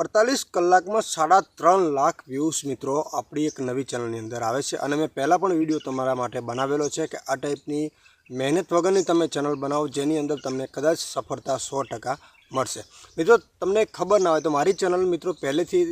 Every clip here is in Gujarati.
અડતાલીસ કલાકમાં સાડા ત્રણ લાખ વ્યૂઝ મિત્રો આપણી એક નવી ચેનલની અંદર આવે છે. અને મેં પહેલાં પણ વીડિયો તમારા માટે બનાવેલો છે કે આ ટાઈપની મહેનત વગરની તમે ચેનલ બનાવો, જેની અંદર તમને કદાચ સફળતા સો ટકા મળશે. મિત્રો, તમને ખબર ના હોય તો મારી ચેનલ મિત્રો પહેલેથી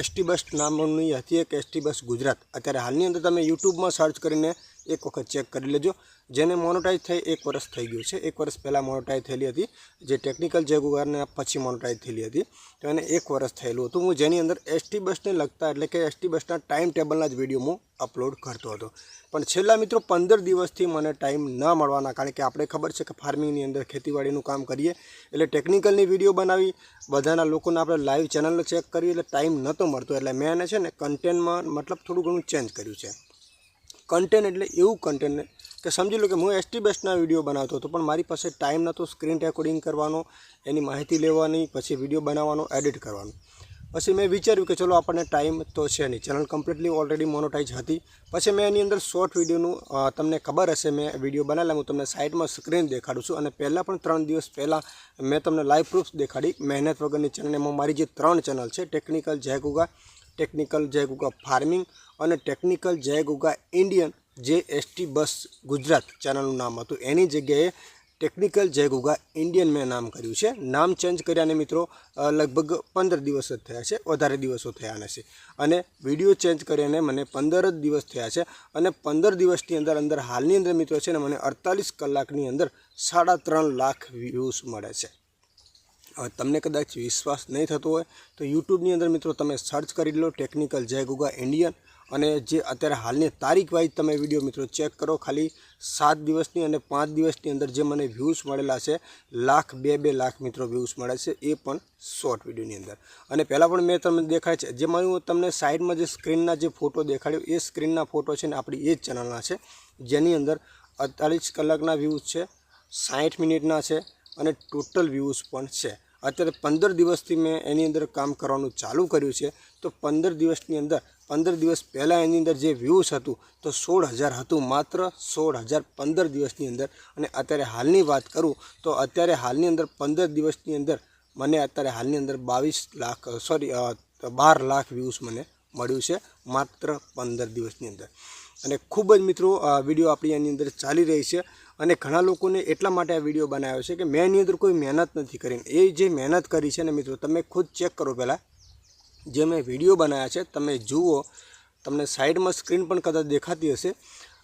એસટી બસ નામની હતી એક એસટી બસ ગુજરાત. અત્યારે હાલની અંદર તમે યુટ્યુબમાં સર્ચ કરીને એક વખત ચેક કરી લેજો. જેને મોનોટાઈઝ થઈ એક વર્ષ થઈ ગયું છે. એક વર્ષ પહેલાં મોનોટાઈઝ થયેલી હતી. જે ટેકનિકલ જેગુગારને પછી મોનોટાઈઝ થયેલી હતી. તો એને એક વર્ષ થયેલું હતું. હું જેની અંદર એસટી બસને લગતા એટલે કે એસટી બસના ટાઈમ ટેબલના જ વીડિયો હું અપલોડ કરતો હતો. પણ છેલ્લા મિત્રો પંદર દિવસથી મને ટાઈમ ન મળવાના કારણ કે આપણે ખબર છે કે ફાર્મિંગની અંદર ખેતીવાડીનું કામ કરીએ એટલે ટેકનિકલની વીડિયો બનાવી. બધાના લોકોને આપણે લાઈવ ચેનલ ચેક કરીએ એટલે ટાઈમ નહોતો મળતો. એટલે મેં એને છે ને કન્ટેન્ટમાં મતલબ થોડું ઘણું ચેન્જ કર્યું છે. કન્ટેન્ટ એટલે એવું કન્ટેન્ટ કે સમજી લો કે હું એસટી બેસ્ટના વીડિયો બનાવતો હતો, પણ મારી પાસે ટાઈમ નહોતો સ્ક્રીન રેકોર્ડિંગ કરવાનો, એની માહિતી લેવાની, પછી વીડિયો બનાવવાનો એડિટ કરવાનો. પછી મેં વિચાર્યું કે ચલો આપણને ટાઈમ તો છે નહીં. ચેનલ કમ્પ્લીટલી ઓલરેડી મોનોટાઈઝ હતી. પછી મેં એની અંદર શોર્ટ વિડીયોનું તમને ખબર હશે, મેં વીડિયો બનાવેલા, હું તમને સાઇડમાં સ્ક્રીન દેખાડું છું. અને પહેલાં પણ ત્રણ દિવસ પહેલાં મેં તમને લાઈવ પ્રૂફ દેખાડી. મહેનત વગરની ચેનલ એમાં મારી જે ત્રણ ચેનલ છે technical Jay Guga technical Jay Guga farming અને ટેકનિકલ જય ગુગા ઇન્ડિયન જે એસટી બસ ગુજરાત ચેનલનું નામ હતું. એની જગ્યાએ ટેકનિકલ જય ગુગા ઇન્ડિયન મેં નામ કર્યું છે. નામ ચેન્જ કર્યાને મિત્રો લગભગ પંદર દિવસ જ થયા છે, વધારે દિવસો થયા નથી. અને વીડિયો ચેન્જ કરીને મને પંદર જ દિવસ થયા છે અને પંદર દિવસની અંદર અંદર હાલની અંદર મિત્રો છે ને મને અડતાલીસ કલાકની અંદર સાડા ત્રણ લાખ વ્યૂઝ મળે છે. હવે તમને કદાચ વિશ્વાસ નહીં થતો હોય તો યુટ્યુબની અંદર મિત્રો તમે સર્ચ કરી લો ટેકનિકલ જય ગુગા ઇન્ડિયન અને જે અત્યારે હાલની તારીખ વાઇઝ તમે વીડિયો મિત્રો ચેક કરો, ખાલી સાત દિવસની અને પાંચ દિવસની અંદર જે મને વ્યૂઝ મળેલા છે, લાખ, બે બે લાખ મિત્રો વ્યૂઝ મળે છે, એ પણ શોર્ટ વિડીયોની અંદર. અને પહેલાં પણ મેં તમને દેખાય છે, જેમાં હું તમને સાઈડમાં જે સ્ક્રીનના જે ફોટો દેખાડ્યો, એ સ્ક્રીનના ફોટો છે ને આપણી એ જ ચેનલના છે, જેની અંદર અડતાલીસ કલાકના વ્યૂઝ છે સાઠ મિનિટના છે અને ટોટલ વ્યૂઝ પણ છે. અત્યારે પંદર દિવસથી મેં એની અંદર કામ કરવાનું ચાલુ કર્યું છે. તો પંદર દિવસની અંદર, પંદર દિવસ પહેલાં એની અંદર જે વ્યૂઝ હતું, તો સોળ હજાર હતું, માત્ર સોળ હજાર પંદર દિવસની અંદર. અને અત્યારે હાલની વાત કરું, તો અત્યારે હાલની અંદર પંદર દિવસની અંદર મને અત્યારે હાલની અંદર બાવીસ લાખ સોરી બાર લાખ વ્યૂઝ મને મળ્યું છે, માત્ર પંદર દિવસની અંદર. અને ખૂબ જ મિત્રો વીડિયો આપણી એની અંદર ચાલી રહી છે. અને ઘણા લોકોને એટલા માટે આ વીડિયો બનાવ્યો છે કે મેં એની અંદર કોઈ મહેનત નથી કરી. એ જે મહેનત કરી છે ને મિત્રો, તમે ખુદ ચેક કરો પહેલાં. જે મેં વીડિયો બનાવ્યા છે, તમે જુઓ. તમને સાઈડમાં સ્ક્રીન પણ કદાચ દેખાતી હશે.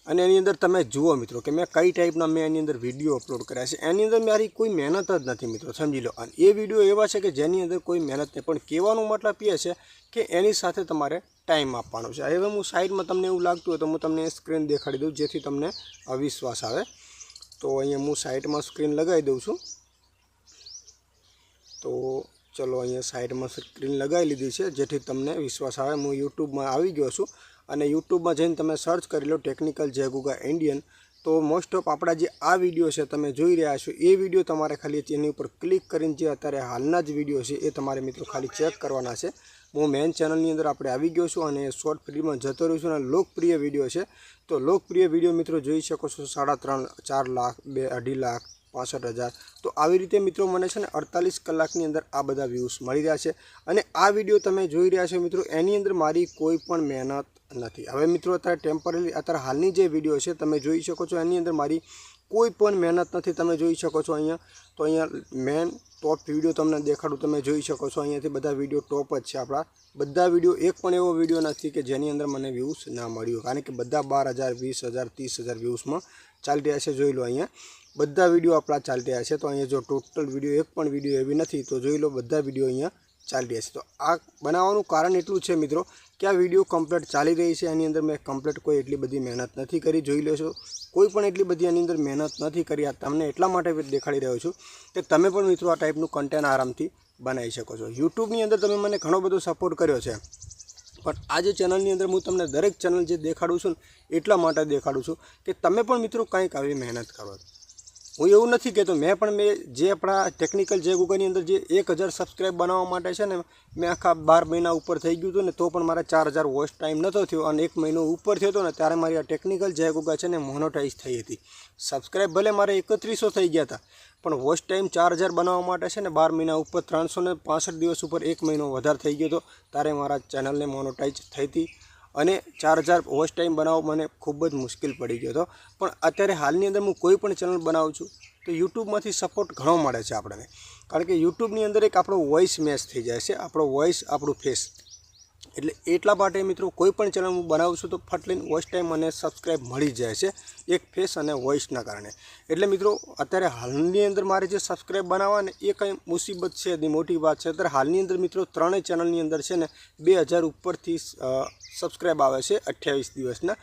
અને એની અંદર તમે જુઓ મિત્રો કે મેં કઈ ટાઈપના મેં એની અંદર વીડિયો અપલોડ કર્યા છે. એની અંદર મારી કોઈ મહેનત જ નથી મિત્રો, સમજી લો. અને એ વીડિયો એવા છે કે જેની અંદર કોઈ મહેનત નહીં. પણ કહેવાનો મતલબ એ છે કે એની સાથે તમારે ટાઈમ આપવાનો છે. હવે હું સાઈડમાં તમને એવું લાગતું હોય તો હું તમને સ્ક્રીન દેખાડી દઉં, જેથી તમને અવિશ્વાસ આવે. તો અહીંયા હું સાઈડમાં સ્ક્રીન લગાવી દઉં છું. તો ચલો અહીંયા સાઈડમાં સ્ક્રીન લગાવી લીધી છે, જેથી તમને વિશ્વાસ આવે. હું યુટ્યુબમાં આવી ગયો છું અને યુટ્યુબમાં જઈને તમે સર્ચ કરી લો ટેકનિકલ જે ગુગા ઇન્ડિયન, તો મોસ્ટ ઓફ આપણા જે આ વીડિયો છે તમે જોઈ રહ્યા છો, એ વીડિયો તમારે ખાલી એની ઉપર ક્લિક કરીને જે અત્યારે હાલના જ વીડિયો છે એ તમારે મિત્રો ખાલી ચેક કરવાના છે. હું મેઇન ચેનલની અંદર આપણે આવી ગયો છું અને શોર્ટ ફિલ્મમાં જતો રહ્યું છું અને લોકપ્રિય વીડિયો છે. તો લોકપ્રિય વીડિયો મિત્રો જોઈ શકો છો સાડા ત્રણ, ચાર લાખ, બે, અઢી લાખ, પાસઠ હજાર. તો આવી રીતે મિત્રો મને છે ને અડતાલીસ કલાકની અંદર આ બધા વ્યૂઝ મળી રહ્યા છે. અને આ વીડિયો તમે જોઈ રહ્યા છો મિત્રો, એની અંદર મારી કોઈ પણ મહેનત નથી. હવે મિત્રો અત્યારે ટેમ્પરરી અત્યારે હાલની જે વીડિયો છે, તમે જોઈ શકો છો એની અંદર મારી કોઈ પણ મહેનત નથી. તમે જોઈ શકો છો અહીંયા, તો અહીંયા મેન ટોપ વીડિયો તમને દેખાડું, તમે જોઈ શકો છો. અહીંયાથી બધા વીડિયો ટોપ જ છે આપણા. બધા વીડિયો એક પણ એવો વીડિયો નથી કે જેની અંદર મને વ્યૂઝ ના મળ્યું. કારણ કે બધા બાર હજાર, વીસ હજાર, ત્રીસ હજાર વ્યૂઝમાં ચાલી રહ્યા છે. જોઈ લો અહીંયા. બધા વીડિયો આપણા ચાલી રહ્યા છે. તો અહીંયા જો ટોટલ વીડિયો એક પણ વીડિયો એવી નથી, તો જોઈ લો બધા વીડિયો અહીંયા ચાલી રહ્યા છે. તો આ બનાવવાનું કારણ એટલું છે મિત્રો કે આ વીડિયો કમ્પ્લીટ ચાલી રહી છે. એની અંદર મેં કમ્પ્લીટ કોઈ એટલી બધી મહેનત નથી કરી. જોઈ લો છો, કોઈ પણ એટલી બધી એની અંદર મહેનત નથી કરી. આ તમને એટલા માટે દેખાડી રહ્યો છું કે તમે પણ મિત્રો આ ટાઈપનું કન્ટેન્ટ આરામથી બનાવી શકો છો. યુટ્યુબની અંદર તમે મને ઘણો બધો સપોર્ટ કર્યો છે. પણ આ જે ચેનલની અંદર હું તમને દરેક ચેનલ જે દેખાડું છું ને, એટલા માટે દેખાડું છું કે તમે પણ મિત્રો કંઈક આવી મહેનત કરો. હું એવું નથી કહેતો. મેં પણ મેં જે આપણા ટેકનિકલ જે ગૂગલની અંદર જે એક હજાર સબસ્ક્રાઈબ બનાવવા માટે છે ને, મેં આખા બાર મહિના ઉપર થઈ ગયું હતું ને, તો પણ મારા ચાર હજાર વોચ ટાઈમ નહોતો થયો. અને એક મહિનો ઉપર થયો હતો ને, ત્યારે મારી આ ટેકનિકલ જે ગૂગા છે ને મોનોટાઈઝ થઈ હતી. સબસ્ક્રાઈબ ભલે મારે એકત્રીસો થઈ ગયા હતા, પણ વોચ ટાઈમ ચાર હજાર બનાવવા માટે છે ને, બાર મહિના ઉપર ત્રણસો ને દિવસ ઉપર એક મહિનો વધારે થઈ ગયો હતો, ત્યારે મારા ચેનલને મોનોટાઈઝ થઈ હતી. અને ચાર હજાર વોચ ટાઈમ બનાવવો મને ખૂબ જ મુશ્કેલ પડી ગયો હતો. પણ અત્યારે હાલની અંદર હું કોઈ પણ ચેનલ બનાવું છું તો યુટ્યુબમાંથી સપોર્ટ ઘણો મળે છે આપણને. કારણ કે યુટ્યુબની અંદર એક આપણો વોઇસ મેચ થઈ જાય છે. આપણો વોઇસ આપણું ફેસ એટલે એટલા માટે મિત્રો કોઈ પણ ચેનલ હું બનાવું છું તો ફટ લઈને વોઇસ ટાઈમ અને સબસ્ક્રાઈબ મળી જાય છે. એક ફેસ અને વોઇસના કારણે. એટલે મિત્રો, અત્યારે હાલની અંદર મારે જે સબસ્ક્રાઈબ બનાવવા ને એ કંઈ મુસીબત છે, એની મોટી વાત છે. અત્યારે હાલની અંદર મિત્રો ત્રણેય ચેનલની અંદર છે ને બે હજાર ઉપરથી સબસ્ક્રાઈબ આવે છે અઠ્યાવીસ દિવસના.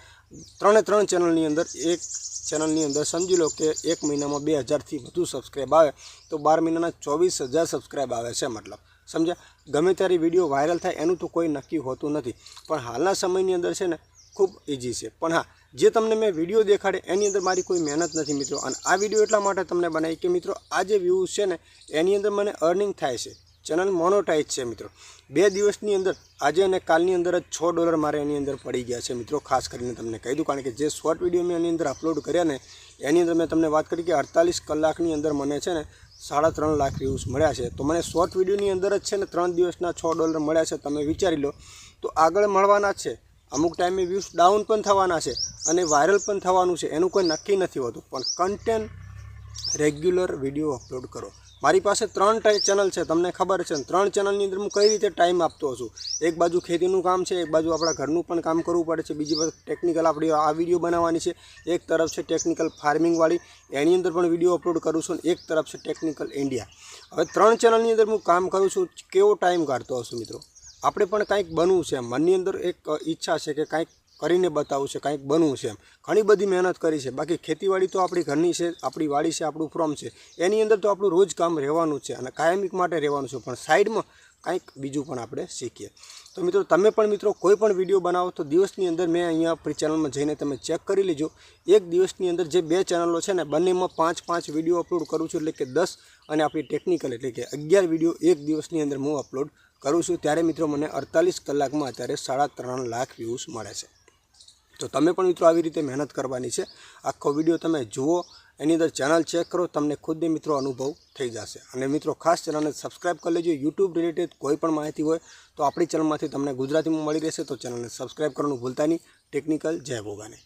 ત્રણે ત્રણ ચેનલની અંદર, એક ચેનલની અંદર સમજી લો કે એક મહિનામાં બે હજારથી વધુ સબસ્ક્રાઈબ આવે, તો બાર મહિનાના ચોવીસ હજાર સબસ્ક્રાઈબ આવે છે મતલબ. સમજ્યા? ગમે ત્યારે વીડિયો વાયરલ થાય, એનું તો કોઈ નક્કી હોતું નથી. પણ હાલના સમયની અંદર છે ને, ખૂબ ઇઝી છે. પણ હા, જે તમને મેં વીડિયો દેખાડે, એની અંદર મારી કોઈ મહેનત નથી મિત્રો. અને આ વીડિયો એટલા માટે તમને બનાવી કે મિત્રો, આ જે વ્યૂઝ છે ને, એની અંદર મને અર્નિંગ થાય છે. ચેનલ મોનોટાઈઝ છે મિત્રો. બે દિવસની અંદર, આજે અને કાલની અંદર જ છ ડોલર મારે એની અંદર પડી ગયા છે મિત્રો, ખાસ કરીને તમને કહી દઉં. કારણ કે જે શોર્ટ વીડિયો મેં એની અંદર અપલોડ કર્યા ને, એની અંદર મેં તમને વાત કરી કે અડતાલીસ કલાકની અંદર મને છે ને સાડા ત્રણ લાખ વ્યૂઝ મળ્યા છે. તો મને શોર્ટ વિડીયોની અંદર જ છે ને ત્રણ દિવસના છ ડોલર મળ્યા છે, તમે વિચારી લો. તો આગળ મળવાના છે. અમુક ટાઈમે વ્યૂઝ ડાઉન પણ થવાના છે અને વાયરલ પણ થવાનું છે. એનું કોઈ નક્કી નથી હોતું. પણ કન્ટેન્ટ રેગ્યુલર વીડિયો અપલોડ કરો. મારી પાસે ત્રણ ચેનલ છે, તમને ખબર છે ત્રણ ચેનલની અંદર હું કઈ રીતે ટાઈમ આપતો છું? એક બાજુ ખેતીનું કામ છે, એક બાજુ આપણા ઘરનું પણ કામ કરવું પડે છે, બીજી બાજુ ટેકનિકલ આપણી આ વીડિયો બનાવવાની છે. એક તરફ છે ટેકનિકલ ફાર્મિંગવાળી એની અંદર પણ વીડિયો અપલોડ કરું છું એક તરફ છે ટેકનિકલ ઇન્ડિયા હવે ત્રણ ચેનલની અંદર હું કામ કરું છું, કેવો ટાઈમ કાઢતો હશું મિત્રો? આપણે પણ કાંઈક બનવું છે મનની અંદર એક ઈચ્છા છે કે કાંઈક કરીને બતાવવું છે, કાંઈક બનવું છે એમ. ઘણી બધી મહેનત કરી છે. બાકી ખેતીવાડી તો આપણી ઘરની છે, આપણી વાડી છે, આપણું ફ્રોમ છે. એની અંદર તો આપણું રોજ કામ રહેવાનું છે અને કાયમિક માટે રહેવાનું છે. પણ સાઈડમાં કંઈક બીજું પણ આપણે શીખીએ. તો મિત્રો, તમે પણ મિત્રો કોઈ પણ વીડિયો બનાવો તો દિવસની અંદર મેં અહીંયા આપણી ચેનલમાં જઈને તમે ચેક કરી લેજો. એક દિવસની અંદર જે બે ચેનલો છે ને, બંનેમાં પાંચ પાંચ વીડિયો અપલોડ કરું છું એટલે કે દસ અને આપણી ટેકનિકલ એટલે કે અગિયાર વીડિયો એક દિવસની અંદર હું અપલોડ કરું છું. ત્યારે મિત્રો, મને અડતાલીસ કલાકમાં અત્યારે સાડા ત્રણ લાખ વ્યૂઝ મળે છે. તો તમે પણ મિત્રો આવી રીતે મહેનત કરવાની છે. આખો વીડિયો તમે જુઓ, એની અંદર ચેનલ ચેક કરો, તમને ખુદને મિત્રો અનુભવ થઈ જશે. અને મિત્રો ખાસ ચેનલને સબસ્ક્રાઈબ કરી લેજો. યુટ્યુબ રિલેટેડ કોઈ પણ માહિતી હોય તો આપણી ચેનલમાંથી તમને ગુજરાતીમાં મળી રહેશે, તો ચેનલને સબસ્ક્રાઈબ કરવાનું ભૂલતા નહીં. ટેકનિકલ જય ભોગાને.